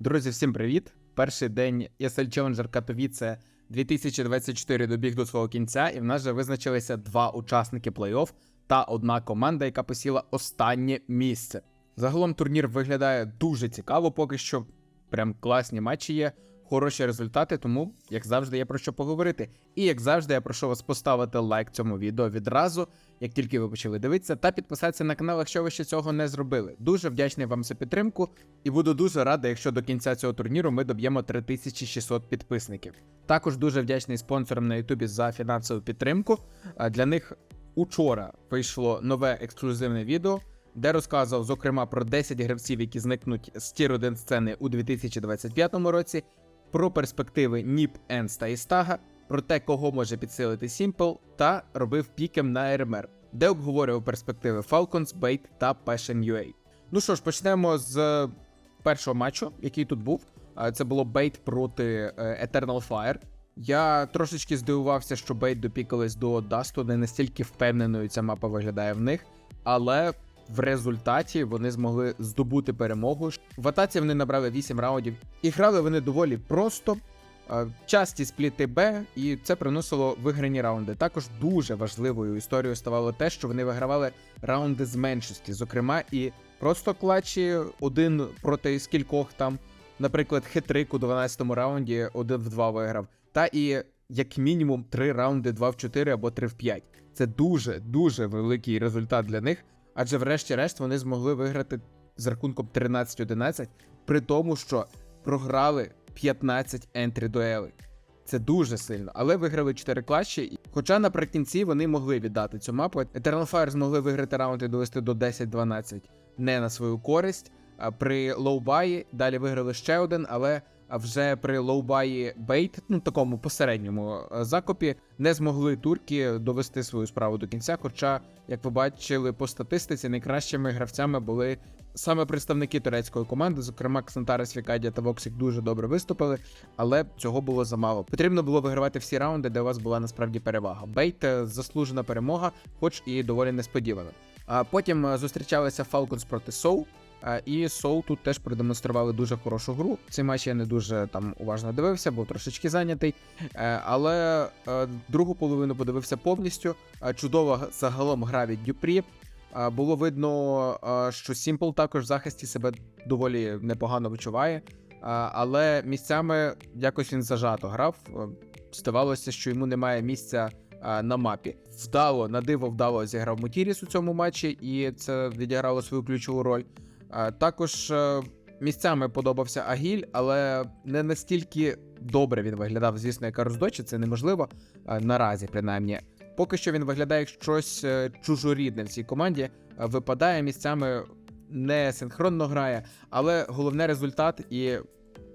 Друзі, всім привіт! Перший день ESL Challenger Katowice 2024 добіг до свого кінця, і в нас вже визначилися два учасники плей-офф та одна команда, яка посіла останнє місце. Загалом турнір виглядає дуже цікаво, поки що. Прям класні матчі є, хороші результати, тому, як завжди, є про що поговорити. І як завжди, я прошу вас поставити лайк цьому відео відразу, як тільки ви почали дивитися, та підписатися на канал, якщо ви ще цього не зробили. Дуже вдячний вам за підтримку, і буду дуже радий, якщо до кінця цього турніру ми доб'ємо 3600 підписників. Також дуже вдячний спонсорам на Ютубі за фінансову підтримку. Для них учора вийшло нове ексклюзивне відео, де розказував, зокрема, про 10 гравців, які зникнуть з тір 1 сцени у 2025 році, про перспективи Ніп, Енс та Істага, про те, кого може підсилити Simple, та робив пікем на РМР, де обговорював перспективи Falcons, Bait та Passion UA. Ну що ж, почнемо з першого матчу, який тут був. Це було Бейт проти е, Eternal Fire. Я трошечки здивувався, що Бейт допікались до Дасту, не настільки впевненою ця мапа виглядає в них, але в результаті вони змогли здобути перемогу. В атаці вони набрали 8 раундів і грали вони доволі просто. е, Часті спліти Б, і це приносило виграні раунди. Також дуже важливою історією ставало те, що вони вигравали раунди з меншості, зокрема, і просто клатчі один проти скількох там, наприклад, хитрик у 12-му раунді один в 2 виграв, та і як мінімум 3 раунди 2 в 4 або 3 в 5. Це дуже дуже великий результат для них, адже врешті-решт вони змогли виграти з рахунком 13-11, при тому, що програли 15 ентрі дуелей. Це дуже сильно, але виграли 4 клатчі. Хоча наприкінці вони могли віддати цю мапу. Eternal Fire змогли виграти раунд і довести до 10-12 не на свою користь. При лоубаї далі виграли ще один, але вже при лоубаї бейт, ну такому посередньому е, закопі, не змогли турки довести свою справу до кінця. Хоча, як ви бачили по статистиці, найкращими гравцями були саме представники турецької команди, зокрема Ксантарес, Фікадія та Воксік дуже добре виступили, але цього було замало. Потрібно було вигравати всі раунди, де у вас була насправді перевага. Бейт е, заслужена перемога, хоч і доволі несподівана. А потім е, зустрічалися Falcons проти Соу. І Соу тут теж продемонстрували дуже хорошу гру. Цей матч я не дуже там уважно дивився, був трошечки зайнятий. Е, Але е, другу половину подивився повністю. Чудова загалом гра від Дюпрі. Було видно, що Сімпл також в захисті себе доволі непогано відчуває. Але місцями якось він зажато грав. Е, Здавалося, що йому немає місця на мапі. Вдало, на диво вдало зіграв Мутіріс у цьому матчі, і це відіграло свою ключову роль. Також е, місцями подобався Агіль, але не настільки добре він виглядав. Звісно, як роздочі, це неможливо е, наразі, принаймні. Поки що він виглядає як щось е, чужорідне в цій команді. Випадає місцями не синхронно грає, але головне результат і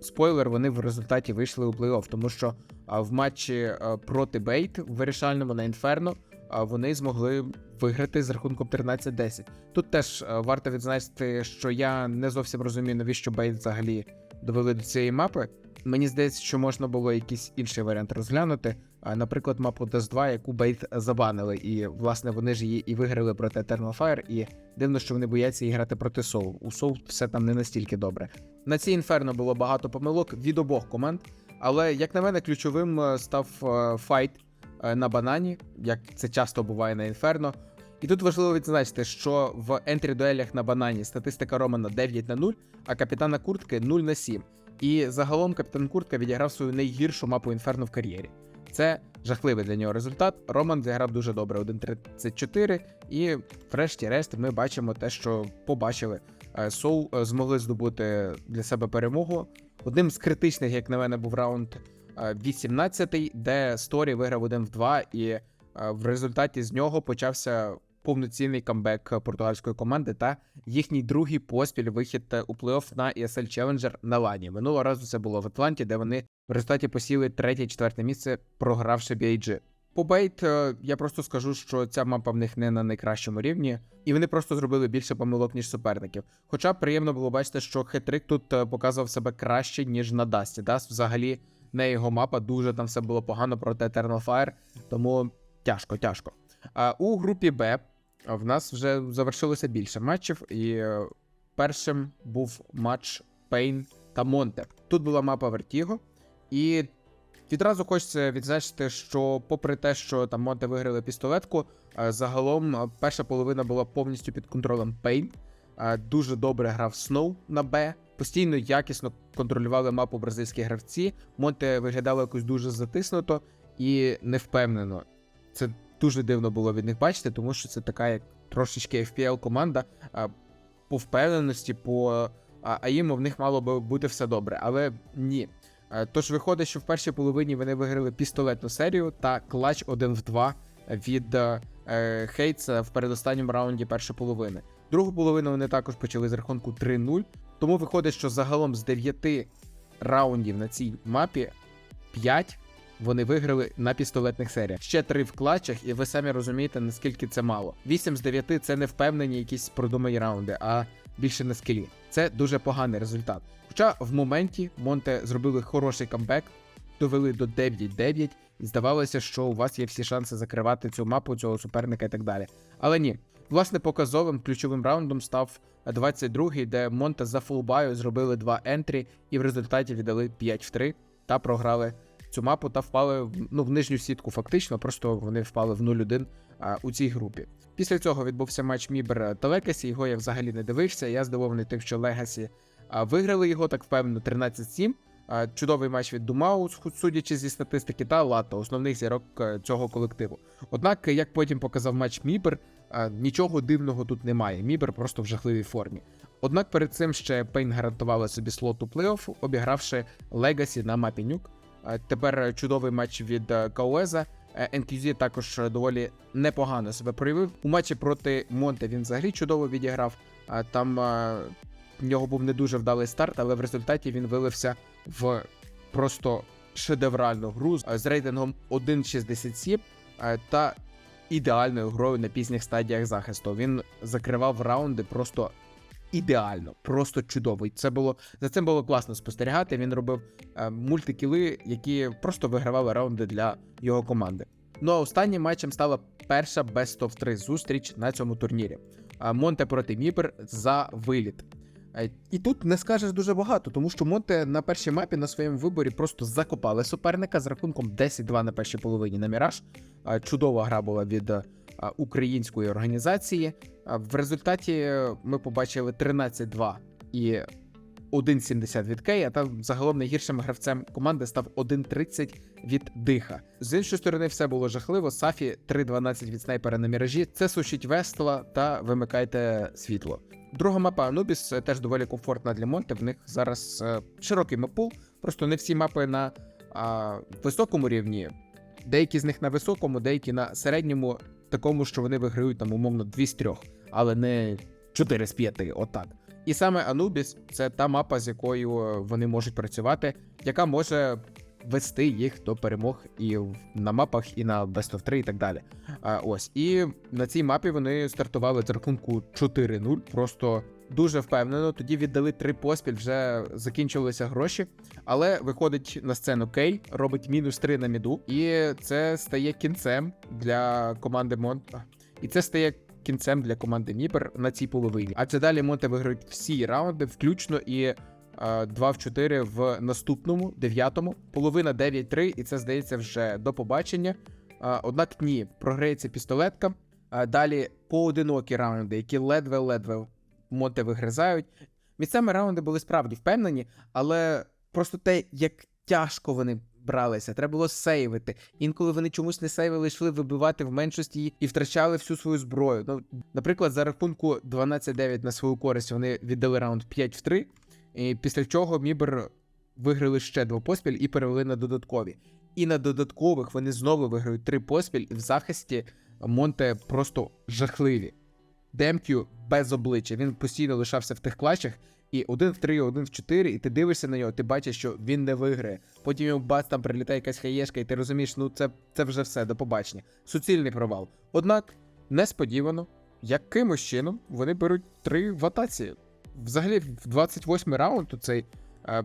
спойлер, вони в результаті вийшли у плей-офф, тому що в матчі проти Бейт вирішальному на Інферно вони змогли виграти з рахунком 13-10. Тут теж варто відзначити, що я не зовсім розумію, навіщо Бейт взагалі довели до цієї мапи. Мені здається, що можна було якийсь інший варіант розглянути. Наприклад, мапу Dust 2, яку Бейт забанили, і власне вони ж її і виграли проти Eternal Fire, і дивно, що вони бояться її грати проти Соул. У Соул все там не настільки добре. На цій інферно було багато помилок від обох команд, але як на мене, ключовим е, став е, файт е, на банані, як це часто буває на інферно. І тут важливо відзначити, що в ентрі дуелях на банані статистика Романа 9 на 0, а капітана куртки 0 на 7. І загалом капітан Куртка відіграв свою найгіршу мапу інферно в кар'єрі. Це жахливий для нього результат. Роман зіграв дуже добре 1.34, і врешті-решт ми бачимо те, що побачили. Е, Соул е, змогли здобути для себе перемогу. Одним з критичних, як на мене, був раунд е, 18-й, де Сторі виграв 1 в 2, і е, в результаті з нього почався повноцінний камбек португальської команди та їхній другий поспіль вихід е, у плей-офф на ESL Challenger на Лані. Минулого разу це було в Атланті, де вони в результаті посіли третє-четверте місце, програвши BIG. По Бейт е, я просто скажу, що ця мапа в них не на найкращому рівні, і вони просто зробили більше помилок, ніж суперників. Хоча приємно було бачити, що Хетрик тут е, показував себе краще, ніж на Дасті. Даст взагалі не його мапа, дуже там все було погано проти Eternal Fire, тому тяжко, тяжко. А у групі Б в нас вже завершилося більше матчів, і е, першим був матч Пейн та Монте. Тут була мапа Вертіго, і відразу хочеться відзначити, що, попри те, що там Монте виграли пістолетку, е, загалом е, перша половина була повністю під контролем Пейн. Дуже добре грав Сноу на Б. Постійно якісно контролювали мапу бразильські гравці. Монте виглядало якось дуже затиснуто і невпевнено. Це дуже дивно було від них бачити, тому що це така як трошечки FPL команда. По впевненості, по АІМу в них мало би бути все добре, але ні. Е, Тож виходить, що в першій половині вони виграли пістолетну серію та клач 1 в 2 від е, е, Хейтса в передостанньому раунді першої половини. Другу половину вони також почали з рахунку 3-0. Тому виходить, що загалом з 9 раундів на цій мапі 5 вони виграли на пістолетних серіях. Ще 3 в клатчах, і ви самі розумієте, наскільки це мало. 8 з 9 це не впевнені якісь продумані раунди, а більше на скілі. Це дуже поганий результат. Хоча в моменті Монте зробили хороший камбек, довели до 9-9, і здавалося, що у вас є всі шанси закривати цю мапу, цього суперника і так далі. Але ні. Власне, показовим ключовим раундом став 22-й, де Монте за фулбаю зробили два ентрі і в результаті віддали 5 в 3 та програли цю мапу та впали ну, в нижню сітку. Фактично, просто вони впали в 0-1 а, у цій групі. Після цього відбувся матч Мібер та Легасі. Його я взагалі не дивився. Я здивований тим, що Легасі виграли його так впевнено 13-7. Чудовий матч від Думау, судячи зі статистики, та Лато, основних зірок е, цього колективу. Однак, як потім показав матч Мібер, нічого дивного тут немає. Мібер просто в жахливій формі. Однак перед цим ще Пейн гарантували собі слот у плей-офф, обігравши Легасі на мапі Нюк. А Тепер чудовий матч від е, Кауеза. Е, NQZ також доволі непогано себе проявив. У матчі проти Монте він взагалі чудово відіграв. Там е, в нього був не дуже вдалий старт, але в результаті він вилився в просто шедевральну гру з- з рейтингом 1.67 е, та ідеальною грою на пізніх стадіях захисту. Він закривав раунди просто ідеально, просто чудово. І Це було за цим було класно спостерігати. Він робив е, мультикіли, які просто вигравали раунди для його команди. Ну а останнім матчем стала перша of 3 зустріч на цьому турнірі. Монте проти Міпер за виліт. Е, І тут не скажеш дуже багато, тому що Монте на першій мапі на своєму виборі просто закопали суперника з рахунком 10-2 на першій половині на Міраж. Е, Чудова гра була від е, української організації. В результаті ми побачили 13-2 і 1.70 від Кей, а там загалом найгіршим гравцем команди став 1.30 від диха. З іншої сторони, все було жахливо. Сафі 3.12 від снайпера на міражі. Це сушить весла та вимикайте світло. Друга мапа Anubis теж доволі комфортна для Монте. В них зараз е, широкий мапул. Просто не всі мапи на а, високому рівні. Деякі з них на високому, деякі на середньому, такому, що вони виграють там умовно 2 з 3, але не 4 з 5, отак. І саме Anubis це та мапа, з якою е, вони можуть працювати, яка може вести їх до перемог і на мапах, і на Best of 3 і так далі. А, ось. І на цій мапі вони стартували з рахунку 4-0, просто дуже впевнено. Тоді віддали три поспіль, вже закінчилися гроші. Але виходить на сцену Кей, робить мінус 3 на міду, і це стає кінцем для команди Монт. І це стає кінцем для команди Міпер на цій половині. Адже далі Монте виграють всі раунди, включно і 2 в 4 в наступному, дев'ятому. Половина 9-3, і це здається вже до побачення. Е, однак ні, програється пістолетка. Е, далі поодинокі раунди, які ледве-ледве Монте вигризають. Місцями раунди були справді впевнені, але просто те, як тяжко вони бралися, треба було сейвити. Інколи вони чомусь не сейвили, йшли вибивати в меншості і втрачали всю свою зброю. Ну, наприклад, за рахунку 12-9 на свою користь вони віддали раунд 5 в 3, і після чого Мібер виграли ще два поспіль і перевели на додаткові. І на додаткових вони знову виграють три поспіль, і в захисті Монте просто жахливі. Демкю без обличчя. Він постійно лишався в тих клатчах, і один в 3, один в 4, і ти дивишся на нього, ти бачиш, що він не виграє. Потім йому бац, там прилітає якась хаєшка, і ти розумієш, ну це, це вже все, до побачення. Суцільний провал. Однак, несподівано, якимось чином вони беруть три в атаці. Взагалі, в 28 раунд у цей е,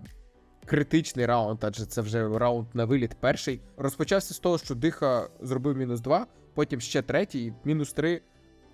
критичний раунд, адже це вже раунд на виліт перший. Розпочався з того, що диха зробив мінус 2, потім ще третій, мінус 3.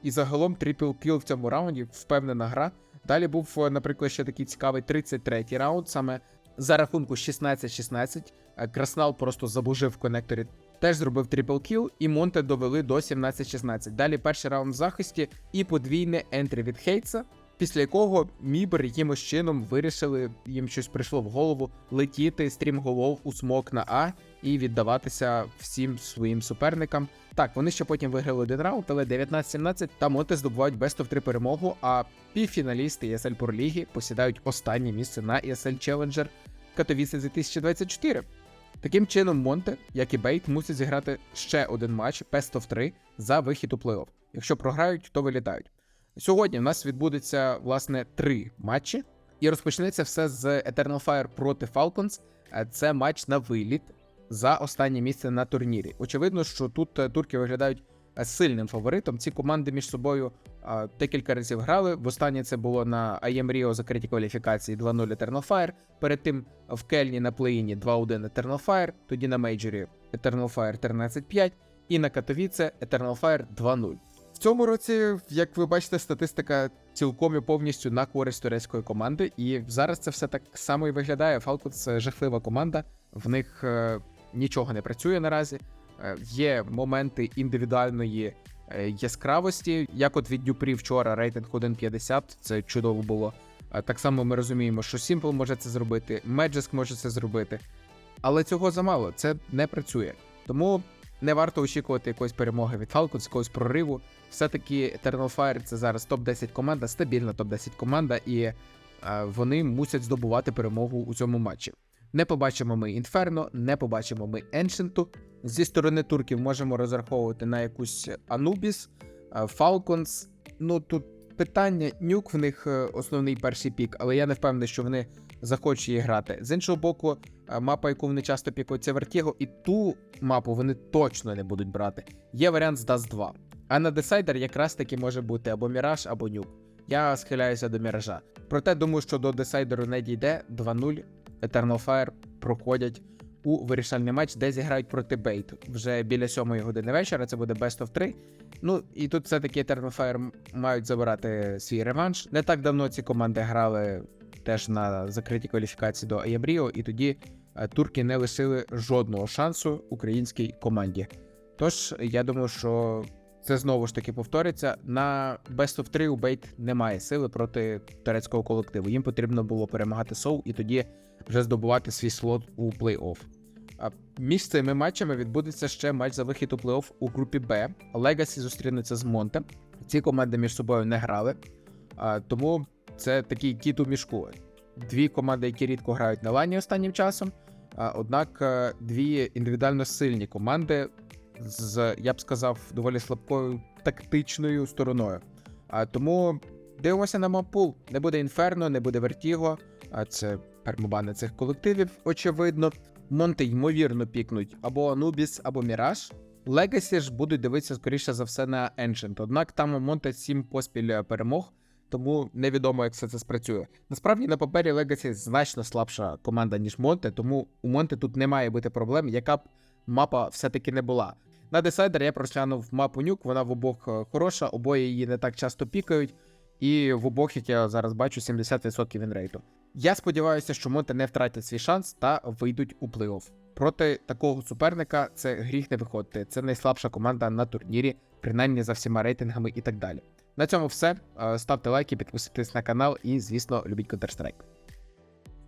І загалом трипл кіл в цьому раунді впевнена гра. Далі був, е, наприклад, ще такий цікавий 33-й раунд, саме за рахунку 16-16. Е, Краснал просто забужив в конекторі, теж зробив трипл кіл, і Монте довели до 17-16. Далі перший раунд в захисті і подвійне ентрі від Хейтса. Після якого Мібер якимось чином вирішили, їм щось прийшло в голову летіти стрімголов у смок на А і віддаватися всім своїм суперникам. Так, вони ще потім виграли один раунд, але 19-17 та Монте здобувають Best of 3 перемогу, а півфіналісти ESL Pro Ліги посідають останнє місце на ESL Challenger Katowice 2024. Таким чином, Монте, як і Бейт, мусить зіграти ще один матч Best of 3 за вихід у плей-офф. Якщо програють, то вилітають. Сьогодні в нас відбудеться власне три матчі, і розпочнеться все з Eternal Fire проти Falcons. Е, Це матч на виліт за останнє місце на турнірі. Очевидно, що тут е, турки виглядають е, сильним фаворитом. Ці команди між собою декілька разів грали. Востаннє це було на IEM Rio закритій кваліфікації 2-0 Eternal Fire. Перед тим в Кельні на плей-іні 2-1 Eternal Fire, тоді на мейджорі Eternal Fire 13-5 і на Катовіце Eternal Fire 2-0. В цьому році, як ви бачите, статистика цілком і повністю на користь турецької команди, і зараз це все так само і виглядає. Falcons – жахлива команда, в них е, нічого не працює наразі. Е, є моменти індивідуальної е, яскравості, як от від Дюпрі вчора рейтинг 1.50, це чудово було. Е, так само ми розуміємо, що Simple може це зробити, Magisk може це зробити. Але цього замало, це не працює. Тому не варто очікувати якоїсь перемоги від Falcons, якогось прориву. Все-таки Eternal Fire це зараз топ-10 команда, стабільна топ-10 команда, і е, вони мусять здобувати перемогу у цьому матчі. Не побачимо ми Інферно, не побачимо ми Еншенту. Зі сторони турків можемо розраховувати на якусь Anubis, е, Falcons. Ну тут питання, нюк в них е, основний перший пік, але я не впевнений, що вони захочуть її грати. З іншого боку, е, мапа, яку вони часто пікують, це Vertigo, і ту мапу вони точно не будуть брати. Є варіант з Dust 2. А на десайдер якраз таки може бути або Міраж, або нюк. Я схиляюся до Міража. Проте думаю, що до десайдеру не дійде 2-0. Eternal Fire проходять у вирішальний матч, де зіграють проти Бейт. Вже біля 7 години вечора. Це буде Best of 3. Ну і тут все-таки Eternal Fire мають забирати свій реванш. Не так давно ці команди грали теж на закритій кваліфікації до Rio, і тоді е, турки не лишили жодного шансу українській команді. Тож я думаю, що це знову ж таки повториться. На Best of 3 у Бейт немає сили проти турецького колективу. Їм потрібно було перемагати Соу і тоді вже здобувати свій слот у плей-офф. Між цими матчами відбудеться ще матч за вихід у плей-офф у групі Б. Легасі зустрінуться з Монте. Ці команди між собою не грали, тому це такий кіт у мішку. Дві команди, які рідко грають на лані останнім часом. Однак е, дві індивідуально сильні команди з, я б сказав, доволі слабкою тактичною стороною. Тому дивимося на мапул. Не буде інферно, не буде вертіго. Це пермобани цих колективів, очевидно. Монти ймовірно пікнуть або Анубіс, або Міраж. Легасі ж будуть дивитися, скоріше за все, на Ancient. Однак там у Монте 7 поспіль е, перемог, тому невідомо, як все це спрацює. Насправді на папері Легасі значно слабша команда, ніж Монте, тому у Монте тут не має бути проблем, яка б мапа все-таки не була. На десайдер я розглянув мапу нюк, вона в обох е, хороша, обоє її не так часто пікають, і в обох, як я зараз бачу, 70% вінрейту. Я сподіваюся, що Монте не втратять свій шанс та вийдуть у плей-офф. Проти такого суперника це гріх не виходити. Це найслабша команда на турнірі, принаймні за всіма рейтингами і так далі. На цьому все. Е, Ставте лайки, підписуйтесь на канал і, звісно, любіть Counter-Strike.